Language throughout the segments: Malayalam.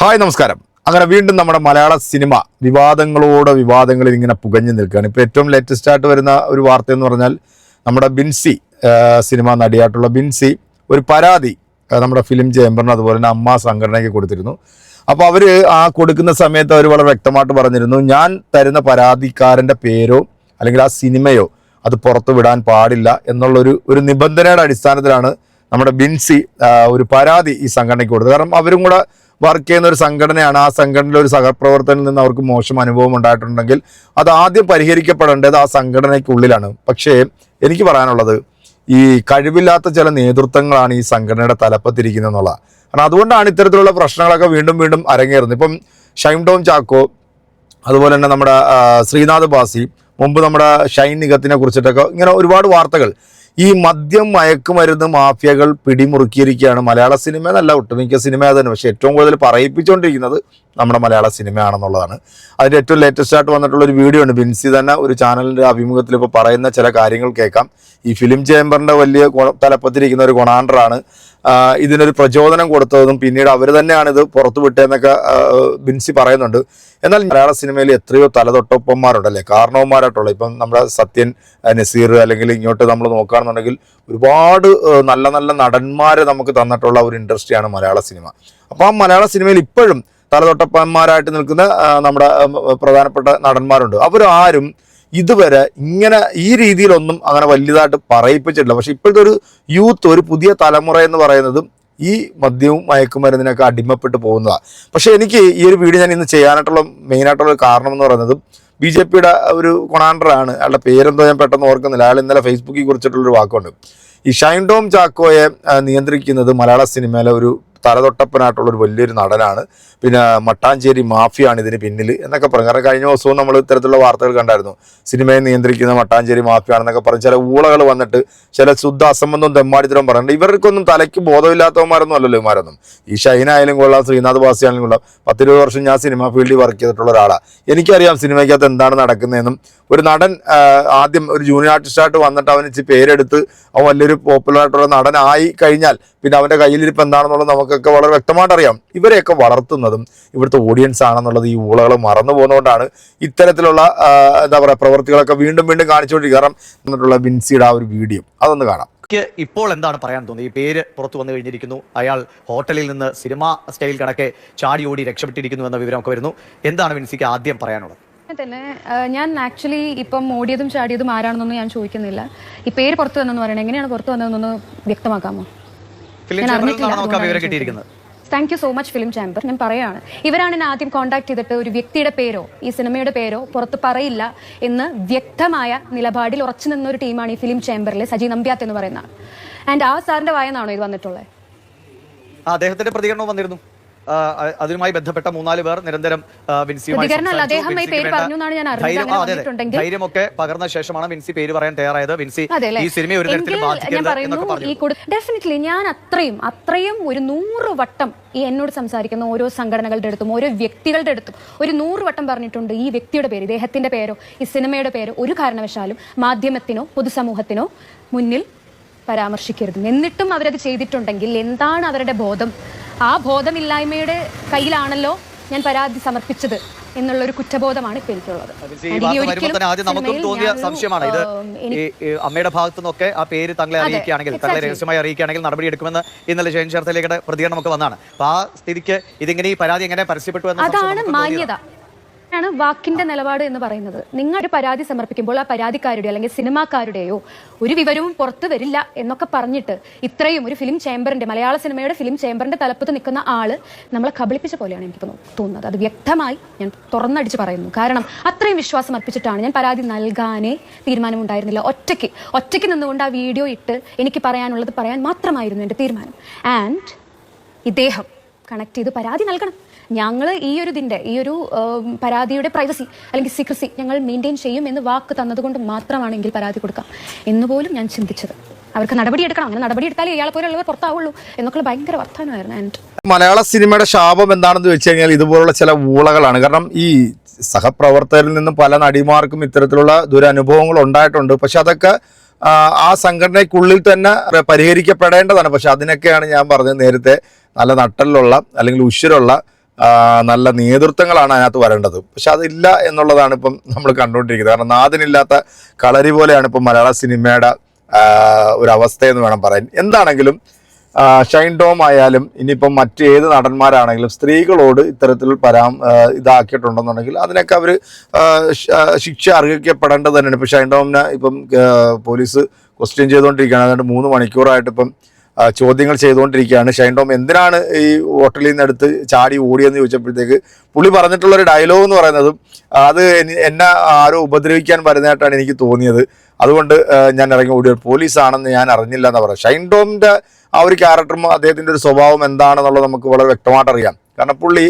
ഹായ് നമസ്കാരം. അങ്ങനെ വീണ്ടും നമ്മുടെ മലയാള സിനിമ വിവാദങ്ങളോട് വിവാദങ്ങളിൽ ഇങ്ങനെ പുകഞ്ഞു നിൽക്കുകയാണ്. ഇപ്പോൾ ഏറ്റവും ലേറ്റസ്റ്റ് ആയിട്ട് വരുന്ന ഒരു വാർത്ത എന്ന് പറഞ്ഞാൽ നമ്മുടെ ബിൻസി സിനിമ നടിയായിട്ടുള്ള ബിൻസി ഒരു പരാതി നമ്മുടെ ഫിലിം ചേംബറിന് അതുപോലെ തന്നെ അമ്മ സംഘടനയ്ക്ക് കൊടുത്തിരുന്നു. അപ്പോൾ അവർ ആ കൊടുക്കുന്ന സമയത്ത് അവർ വളരെ വ്യക്തമായിട്ട് പറഞ്ഞിരുന്നു ഞാൻ തരുന്ന പരാതിക്കാരന്റെ പേരോ അല്ലെങ്കിൽ ആ സിനിമയോ അത് പുറത്തു വിടാൻ പാടില്ല എന്നുള്ളൊരു ഒരു നിബന്ധനയുടെ അടിസ്ഥാനത്തിലാണ് നമ്മുടെ ബിൻസി ഒരു പരാതി ഈ സംഘടനയ്ക്ക് കൊടുത്തത്. കാരണം അവരും കൂടെ വർക്ക് ചെയ്യുന്ന ഒരു സംഘടനയാണ്. ആ സംഘടനയിലെ ഒരു സഹപ്രവർത്തനിൽ നിന്ന് അവർക്ക് മോശം അനുഭവം ഉണ്ടായിട്ടുണ്ടെങ്കിൽ അത് ആദ്യം പരിഹരിക്കപ്പെടേണ്ടത് ആ സംഘടനയ്ക്കുള്ളിലാണ്. പക്ഷേ എനിക്ക് പറയാനുള്ളത് ഈ കഴിവില്ലാത്ത ചില നേതൃത്വങ്ങളാണ് ഈ സംഘടനയുടെ തലപ്പത്തിരിക്കുന്നത് എന്നുള്ളത് കാരണം അതുകൊണ്ടാണ് ഇത്തരത്തിലുള്ള പ്രശ്നങ്ങളൊക്കെ വീണ്ടും വീണ്ടും അരങ്ങേറുന്നത്. ഇപ്പം ഷൈം ടോം ചാക്കോ അതുപോലെ തന്നെ നമ്മുടെ ശ്രീനാഥ് ബാസി മുമ്പ് നമ്മുടെ ഷൈൻ നിഗത്തിനെ കുറിച്ചിട്ടൊക്കെ ഇങ്ങനെ ഒരുപാട് വാർത്തകൾ ഈ മദ്യം മയക്കുമരുന്ന് മാഫിയകൾ പിടിമുറുക്കിയിരിക്കുകയാണ്. മലയാള സിനിമ എന്നല്ല ഒട്ടുമിക്ക സിനിമ തന്നെ പക്ഷേ ഏറ്റവും കൂടുതൽ പറയിപ്പിച്ചുകൊണ്ടിരിക്കുന്നത് നമ്മുടെ മലയാള സിനിമയാണെന്നുള്ളതാണ്. അതിന്റെ ഏറ്റവും ലേറ്റസ്റ്റ് ആയിട്ട് വന്നിട്ടുള്ള ഒരു വീഡിയോ ഉണ്ട് ബിൻസി തന്നെ ഒരു ചാനലിന്റെ അഭിമുഖത്തിൽ ഇപ്പോൾ പറയുന്ന ചില കാര്യങ്ങൾ കേൾക്കാം. ഈ ഫിലിം ചേംബറിന്റെ വലിയ തലപ്പത്തിരിക്കുന്ന ഒരു ഗുണാണ്ടറാണ് ഇതിനൊരു പ്രചോദനം കൊടുത്തതും പിന്നീട് അവർ തന്നെയാണ് ഇത് പുറത്തു വിട്ടതെന്നൊക്കെ ബിൻസി പറയുന്നുണ്ട്. എന്നാൽ മലയാള സിനിമയിൽ എത്രയോ തലതൊട്ടൊപ്പന്മാരുണ്ടല്ലേ? കാരണവന്മാരായിട്ടുള്ള ഇപ്പം നമ്മുടെ സത്യൻ നസീർ അല്ലെങ്കിൽ ഇങ്ങോട്ട് നമ്മൾ നോക്കുകയാണെന്നുണ്ടെങ്കിൽ ഒരുപാട് നല്ല നല്ല നടന്മാരെ നമുക്ക് തന്നിട്ടുള്ള ഒരു ഇൻഡസ്ട്രിയാണ് മലയാള സിനിമ. അപ്പോൾ ആ മലയാള സിനിമയിൽ ഇപ്പോഴും തലതൊട്ടപ്പന്മാരായിട്ട് നിൽക്കുന്ന നമ്മുടെ പ്രധാനപ്പെട്ട നടന്മാരുണ്ട്. അവരാരും ഇതുവരെ ഇങ്ങനെ ഈ രീതിയിലൊന്നും അങ്ങനെ വലിയതായിട്ട് പറയിപ്പിച്ചിട്ടില്ല. പക്ഷെ ഇപ്പോഴത്തെ ഒരു യൂത്ത് ഒരു പുതിയ തലമുറ എന്ന് പറയുന്നതും ഈ മദ്യവും മയക്കുമരുന്നിനൊക്കെ അടിമപ്പെട്ട് പോകുന്നതാണ് പക്ഷേ എനിക്ക് ഈ ഒരു വീഡിയോ ഞാൻ ഇന്ന് ചെയ്യാനായിട്ടുള്ള മെയിനായിട്ടുള്ള ഒരു കാരണം എന്ന് പറയുന്നത് ബി ജെ പിയുടെ ഒരു കൊണാണ്ടറാണ്. അയാളുടെ പേരെന്തോ ഞാൻ പെട്ടെന്ന് ഓർക്കുന്നില്ല. അയാൾ ഇന്നലെ ഫേസ്ബുക്കിൽ കുറിച്ചിട്ടുള്ളൊരു വാക്കുണ്ട്. ഈ ഷൈൻ ടോം ചാക്കോയെ നിയന്ത്രിക്കുന്നത് മലയാള സിനിമയിലെ ഒരു തലതൊട്ടപ്പനായിട്ടുള്ള ഒരു വലിയൊരു നടനാണ്. പിന്നെ മട്ടാഞ്ചേരി മാഫിയാണ് ഇതിന് പിന്നിൽ എന്നൊക്കെ പറഞ്ഞു. കാരണം കഴിഞ്ഞ ദിവസവും നമ്മൾ ഇത്തരത്തിലുള്ള വാർത്തകൾ കണ്ടായിരുന്നു. സിനിമയെ നിയന്ത്രിക്കുന്ന മട്ടാഞ്ചേരി മാഫിയാണെന്നൊക്കെ പറഞ്ഞ് ചില ഊളകൾ വന്നിട്ട് ചില ശുദ്ധ അസംബന്ധവും തെമ്മാടിത്തരം പറയുന്നുണ്ട് ഇവർക്കൊന്നും തലയ്ക്ക് ബോധമില്ലാത്തവന്മാരൊന്നും അല്ലല്ലോ ഇവന്മാരൊന്നും. ഈ ഷൈനായാലും കൊള്ളാം ശ്രീനാഥ് ബാസി ആയാലും കൊള്ളാം. പത്തിരുപത് വർഷം ഞാൻ സിനിമ ഫീൽഡിൽ വർക്ക് ചെയ്തിട്ടുള്ള ഒരാളാണ് എനിക്കറിയാം സിനിമയ്ക്കകത്ത് എന്താണ് നടക്കുന്നതെന്നും. ഒരു നടൻ ആദ്യം ഒരു ജൂനിയർ ആർട്ടിസ്റ്റായിട്ട് വന്നിട്ട് അവൻ ഇച്ചിരി പേരെടുത്ത് അവൻ വലിയൊരു പോപ്പുലർ ആയിട്ടുള്ള നടനായി കഴിഞ്ഞാൽ പിന്നെ അവന്റെ കയ്യിലിരിപ്പ് എന്താണെന്നുള്ളത് നമുക്കൊക്കെ വളരെ വ്യക്തമായിട്ട് അറിയാം ഇവരെയൊക്കെ വളർത്തുന്നതും ഇവിടുത്തെ ഓഡിയൻസ് ആണെന്നുള്ളത് ഈ ഊളകൾ മറന്നു പോകുന്നതുകൊണ്ടാണ് ഇത്തരത്തിലുള്ള എന്താ പറയുക പ്രവർത്തികളൊക്കെ വീണ്ടും വീണ്ടും കാണിച്ചുകൊണ്ടിരിക്കുക കാരണം എന്നിട്ടുള്ള ബിൻസിയുടെ ആ ഒരു വീഡിയോ. അതൊന്ന് കാണാം. എനിക്ക് ഇപ്പോൾ എന്താണ് പറയാൻ തോന്നുന്നത്? ഈ പേര് പുറത്തു വന്നു കഴിഞ്ഞിരിക്കുന്നു. അയാൾ ഹോട്ടലിൽ നിന്ന് സിനിമ സ്റ്റൈൽ കണക്കെ ചാടി ഓടി രക്ഷപ്പെട്ടിരിക്കുന്നു എന്ന വിവരമൊക്കെ വരുന്നു. എന്താണ് വിൻസിക്ക് ആദ്യം പറയാനുള്ളത്? തന്നെ ഞാൻ ആക്ച്വലി ഇപ്പം ഓടിയതും ചാടിയതും ആരാണെന്നൊന്നും ഞാൻ ചോദിക്കുന്നില്ല. ഈ പേര് പുറത്തു വന്നെന്ന് പറയണത് എങ്ങനെയാണ് പുറത്തു വന്നതെന്നൊന്ന് വ്യക്തമാക്കാമോ? ഞാൻ അറിഞ്ഞിട്ടില്ല, thank you so much film chamber ഞാൻ പറയാണ്. ഇവരാണ് എന്നെ ആദ്യം കോൺടാക്ട് ചെയ്തിട്ട് ഒരു വ്യക്തിയുടെ പേരോ ഈ സിനിമയുടെ പേരോ പുറത്ത് പറയില്ല എന്ന് വ്യക്തമായ നിലപാടിൽ ഉറച്ചു നിന്ന ഒരു ടീമാണ് ഈ ഫിലിം ചേംബറിലെ സജി നമ്പ്യാത്ത് എന്ന് പറയുന്ന ആൻഡ് ആ സാറിന്റെ വായനാണോ ഇത് വന്നിട്ടുള്ളത് അദ്ദേഹത്തിന്റെ പ്രതികരണം വന്നിരുന്നു. അതുമായി ബന്ധപ്പെട്ട മൂന്നാൽ പേർ നിരന്തരം വിൻസിയുമായി ധൈര്യമൊക്കെ പകർന്ന ശേഷമാണ് വിൻസി പേര് പറയാൻ തയ്യാറായത്. വിൻസി ഈ സിനിമയെ ഒരു തരത്തിൽ ഡെഫിനറ്റ്ലി ഞാൻ അത്രയും അത്രയും ഒരു നൂറ് വട്ടം ഈ എന്നോട് സംസാരിക്കുന്ന ഓരോ സംഘടനകളുടെ അടുത്തും ഓരോ വ്യക്തികളുടെ അടുത്തും ഒരു നൂറ് വട്ടം പറഞ്ഞിട്ടുണ്ട് ഈ വ്യക്തിയുടെ പേര് ഇദ്ദേഹത്തിന്റെ പേരോ ഈ സിനിമയുടെ പേരോ ഒരു കാരണവശാലും മാധ്യമത്തിനോ പൊതുസമൂഹത്തിനോ മുന്നിൽ പരാമർശിക്കരുത്. എന്നിട്ടും അവരത് ചെയ്തിട്ടുണ്ടെങ്കിൽ എന്താണ് അവരുടെ ബോധം? ആ ബോധമില്ലായ്മയുടെ കയ്യിലാണല്ലോ ഞാൻ പരാതി സമർപ്പിച്ചത് എന്നുള്ളൊരു കുറ്റബോധമാണ് ഇപ്പൊ എനിക്കുള്ളത്. ആദ്യം നമുക്കും തോന്നിയ സംശയമാണ്. ഇത് അമ്മയുടെ ഭാഗത്തു നിന്നൊക്കെ ആ പേര് തങ്ങളെ അറിയിക്കുകയാണെങ്കിൽ തങ്ങളെ രഹസ്യമായി അറിയിക്കുകയാണെങ്കിൽ നടപടി എടുക്കുമെന്ന് ഇന്നലെ ജയൻ ചേർത്തലേക്കുടെ പ്രതികരണം ഒക്കെ വന്നാണ്. അപ്പൊ ആ സ്ഥിതിക്ക് ഇതിങ്ങനെ ഈ പരാതി എങ്ങനെ പരസ്യപ്പെട്ടു അതാണ് മാന്യത. ആണ് വാക്കിന്റെ നിലപാട് എന്ന് പറയുന്നത്. നിങ്ങൾ ഒരു പരാതി സമർപ്പിക്കുമ്പോൾ ആ പരാതിക്കാരുടെയോ അല്ലെങ്കിൽ സിനിമാക്കാരുടെയോ ഒരു വിവരവും പുറത്തു വരില്ല എന്നൊക്കെ പറഞ്ഞിട്ട് ഇത്രയും ഒരു ഫിലിം ചേംബറിന്റെ മലയാള സിനിമയുടെ ഫിലിം ചേംബറിന്റെ തലപ്പത്ത് നിൽക്കുന്ന ആൾ നമ്മളെ കബളിപ്പിച്ച പോലെയാണ് എനിക്ക് തോന്നുന്നത്. അത് വ്യക്തമായി ഞാൻ തുറന്നടിച്ച് പറയുന്നു. കാരണം അത്രയും വിശ്വാസം അർപ്പിച്ചിട്ടാണ് ഞാൻ പരാതി നൽകാനേ തീരുമാനമുണ്ടായിരുന്നില്ല. ഒറ്റയ്ക്ക് ഒറ്റയ്ക്ക് നിന്നുകൊണ്ട് ആ വീഡിയോ ഇട്ട് എനിക്ക് പറയാനുള്ളത് പറയാൻ മാത്രമായിരുന്നു എന്റെ തീരുമാനം. ആൻഡ് ഇദ്ദേഹം കണക്ട് ചെയ്ത് പരാതി നൽകണം. ഞങ്ങൾ ഈ ഒരു ഇതിന്റെ ഈ ഒരു പരാതിയുടെ പ്രൈവസി അല്ലെങ്കിൽ സീക്രസി ഞങ്ങൾ മെയിന്റെയിൻ ചെയ്യും എന്ന് വാക്ക് തന്നതുകൊണ്ട് മാത്രമാണെങ്കിൽ പരാതി കൊടുക്കാം എന്ന് പോലും ഞാൻ ചിന്തിച്ചത്. അവർക്ക് നടപടി എടുക്കണം. അങ്ങനെ നടപടി എടുത്താലേ ഇയാളെ പോലുള്ളവർ പുറത്താവുള്ളൂ എന്നൊക്കെ ഭയങ്കര വർത്തമാനമായിരുന്നു ആൻഡ് മലയാള സിനിമയുടെ ശാപം എന്താണെന്ന് വെച്ച് കഴിഞ്ഞാൽ ഇതുപോലുള്ള ചില ഊളകളാണ്. കാരണം ഈ സഹപ്രവർത്തകരിൽ നിന്നും പല നടിമാർക്കും ഇത്തരത്തിലുള്ള ദുരനുഭവങ്ങൾ ഉണ്ടായിട്ടുണ്ട്. പക്ഷെ അതൊക്കെ ആ, സംഘടനയ്ക്കുള്ളിൽ തന്നെ പരിഹരിക്കപ്പെടേണ്ടതാണ്. പക്ഷെ അതിനൊക്കെയാണ് ഞാൻ പറഞ്ഞത് നേരത്തെ നല്ല നട്ടലിലുള്ള അല്ലെങ്കിൽ ഉശിരുള്ള ആ, നല്ല നേതൃത്വങ്ങളാണ് അതിനകത്ത് വരേണ്ടത്. പക്ഷെ അതില്ല എന്നുള്ളതാണ് ഇപ്പം നമ്മൾ കണ്ടുകൊണ്ടിരിക്കുന്നത്. കാരണം നാദിനില്ലാത്ത കളരി പോലെയാണ് ഇപ്പം മലയാള സിനിമയുടെ ഒരു അവസ്ഥയെന്ന് വേണം പറയാൻ. എന്താണെങ്കിലും ഷൈൻ ടോം ആയാലും ഇനിയിപ്പം മറ്റേത് നടന്മാരാണെങ്കിലും സ്ത്രീകളോട് ഇത്തരത്തിൽ പരാം ഇതാക്കിയിട്ടുണ്ടെന്നുണ്ടെങ്കിൽ അതിനൊക്കെ അവർ ശിക്ഷ അർഹിക്കപ്പെടേണ്ടത് തന്നെയാണ്. ഇപ്പം ഷൈൻ ടോമിനെ ഇപ്പം പോലീസ് ക്വസ്റ്റ്യൻ ചെയ്തുകൊണ്ടിരിക്കുകയാണ്. അതുകൊണ്ട് മൂന്ന് മണിക്കൂറായിട്ട് ഇപ്പം ആ, ചോദ്യങ്ങൾ ചെയ്തുകൊണ്ടിരിക്കുകയാണ്. ഷൈൻ ടോം എന്തിനാണ് ഈ ഹോട്ടലിൽ നിന്ന് എടുത്ത് ചാടി ഓടിയെന്ന് ചോദിച്ചപ്പോഴത്തേക്ക് പുള്ളി പറഞ്ഞിട്ടുള്ള ഒരു ഡയലോഗ് എന്ന് പറയുന്നത് അത് എനി- എന്നെ ആരോ ഉപദ്രവിക്കാൻ വരുന്നതായിട്ടാണ് എനിക്ക് തോന്നിയത്. അതുകൊണ്ട് ഞാൻ ഇറങ്ങി ഓടിയ പോലീസാണെന്ന് ഞാൻ അറിഞ്ഞില്ല എന്ന് പറയാം ഷൈൻ ടോമിന്റെ ആ ഒരു ക്യാരക്ടറും അദ്ദേഹത്തിന്റെ ഒരു സ്വഭാവം എന്താണെന്നുള്ളത് നമുക്ക് വളരെ വ്യക്തമായിട്ട് അറിയാം കാരണം പുള്ളി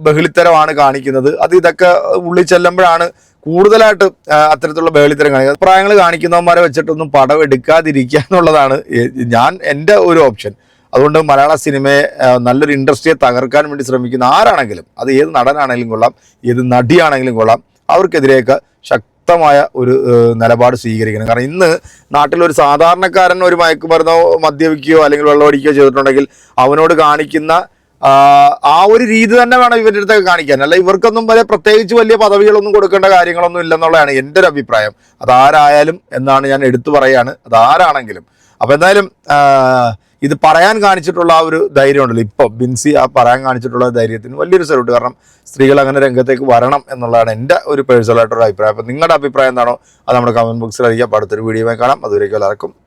ബഹുളിത്തരമാണ് കാണിക്കുന്നത്. അത് ഇതൊക്കെ ഉള്ളിൽ ചെല്ലുമ്പോഴാണ് കൂടുതലായിട്ട് അത്തരത്തിലുള്ള ബഹളിത്തരം കാണിക്കുക അഭിപ്രായങ്ങൾ കാണിക്കുന്നവന്മാരെ വെച്ചിട്ടൊന്നും പടം എടുക്കാതിരിക്കുക എന്നുള്ളതാണ് ഞാൻ എന്റെ ഒരു ഓപ്ഷൻ. അതുകൊണ്ട് മലയാള സിനിമയെ നല്ലൊരു ഇൻഡസ്ട്രിയെ തകർക്കാൻ വേണ്ടി ശ്രമിക്കുന്ന ആരാണെങ്കിലും അത് ഏത് നടനാണെങ്കിലും കൊള്ളാം ഏത് നടിയാണെങ്കിലും കൊള്ളാം അവർക്കെതിരെയൊക്കെ ശക്തമായ ഒരു നിലപാട് സ്വീകരിക്കണം. കാരണം ഇന്ന് നാട്ടിലൊരു സാധാരണക്കാരൻ ഒരു മയക്കുമരുന്നോ മദ്യപിക്കുകയോ അല്ലെങ്കിൽ വെള്ളമടിക്കുകയോ ചെയ്തിട്ടുണ്ടെങ്കിൽ അവനോട് കാണിക്കുന്ന ആ, ഒരു രീതി തന്നെ വേണം ഇവരുടെ അടുത്തൊക്കെ കാണിക്കാൻ. അല്ല ഇവർക്കൊന്നും വലിയ പ്രത്യേകിച്ച് വലിയ പദവികളൊന്നും കൊടുക്കേണ്ട കാര്യങ്ങളൊന്നും ഇല്ലെന്നുള്ളതാണ് എന്റെ ഒരു അഭിപ്രായം. അതാരായാലും എന്നാണ് ഞാൻ എടുത്തു പറയാണ്. അതാരാണെങ്കിലും. അപ്പോൾ എന്തായാലും ഇത് പറയാൻ കാണിച്ചിട്ടുള്ള ആ ഒരു ധൈര്യം ഉണ്ടല്ലോ. ഇപ്പോൾ ബിൻസി ആ പറയാൻ കാണിച്ചിട്ടുള്ള ധൈര്യത്തിന് വലിയൊരു സല്യൂട്ട് കാരണം സ്ത്രീകൾ അങ്ങനെ രംഗത്തേക്ക് വരണം എന്നുള്ളതാണ് എന്റെ ഒരു പേഴ്സണലായിട്ടൊരു അഭിപ്രായം. അപ്പോൾ നിങ്ങളുടെ അഭിപ്രായം എന്താണോ അത് നമ്മുടെ കമന്റ് ബോക്സിൽ അറിയിക്കാം. അടുത്തൊരു വീഡിയോ കാണാം. അതുവരേക്കും എല്ലാവർക്കും